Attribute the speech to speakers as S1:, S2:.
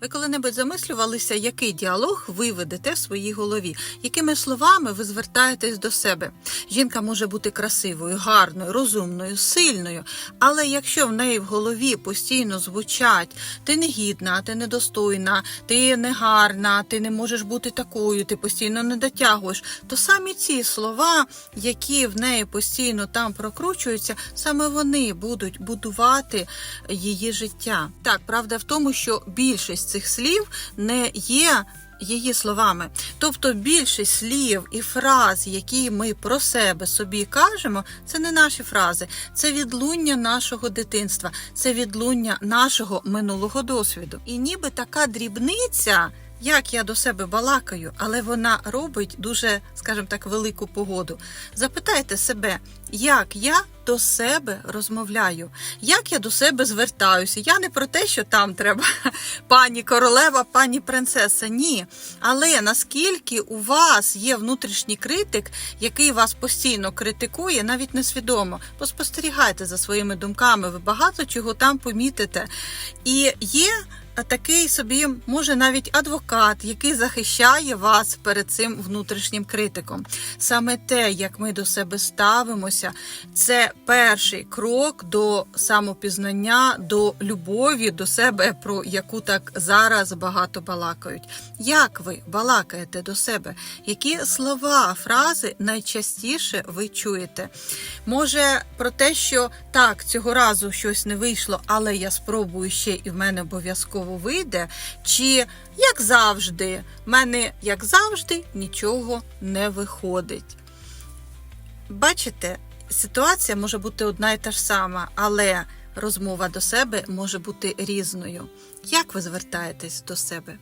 S1: Ви коли-небудь замислювалися, який діалог ви ведете в своїй голові, якими словами ви звертаєтесь до себе? Жінка може бути красивою, гарною, розумною, сильною, але якщо в неї в голові постійно звучать ти негідна, ти недостойна, ти негарна, ти не можеш бути такою, ти постійно не дотягуєш, то самі ці слова, які в неї постійно там прокручуються, саме вони будуть будувати її життя. Так, правда в тому, що більшість цих слів не є. Її словами, тобто більшість слів і фраз, які ми про себе собі кажемо, це не наші фрази, це відлуння нашого дитинства, це відлуння нашого минулого досвіду. І ніби така дрібниця, як я до себе балакаю, але вона робить дуже, скажімо так, велику погоду. Запитайте себе, як я до себе розмовляю, як я до себе звертаюся. Я не про те, що там треба пані королева, пані принцеса. Ні. Але наскільки у вас є внутрішній критик, який вас постійно критикує, навіть несвідомо, поспостерігайте за своїми думками, ви багато чого там помітите. І є такий собі, може, навіть адвокат, який захищає вас перед цим внутрішнім критиком. Саме те, як ми до себе ставимося, це перший крок до самопізнання, до любові до себе, про яку так зараз багато балакають. Як ви балакаєте до себе? Які слова, фрази найчастіше ви чуєте? Може, про те, що так, цього разу щось не вийшло, але я спробую ще і в мене обов'язково вийде. Чи як завжди, в мене, як завжди, нічого не виходить. Бачите, ситуація може бути одна і та ж сама, але розмова до себе може бути різною. Як ви звертаєтесь до себе?